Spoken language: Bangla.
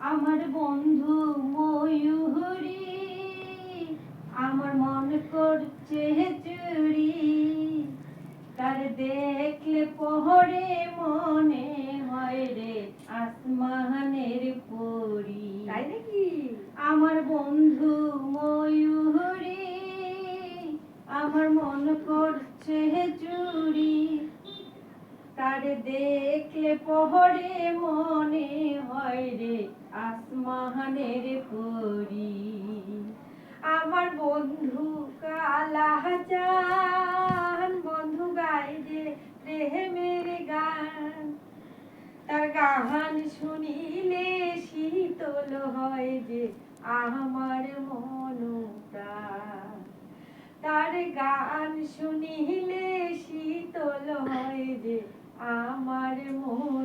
আমার বন্ধু ময়ূরী আমার মন করছে চুরি। তার দেখলে পহরে মনে হয় রে আসমানের পরি। তাই নাকি? আমার বন্ধু ময়ূরী আমার মন করছে চুরি। দেখলে পহরে মনে হয় রে আসমানের পরি। আমার বন্ধু কালা জান বন্ধু গাই যে রেহে মেরে গান। তার গান শুনিলে শীতল হয় যে আমার মনটা তার গান শুনিলে শীতল হয় যে আমার মনটা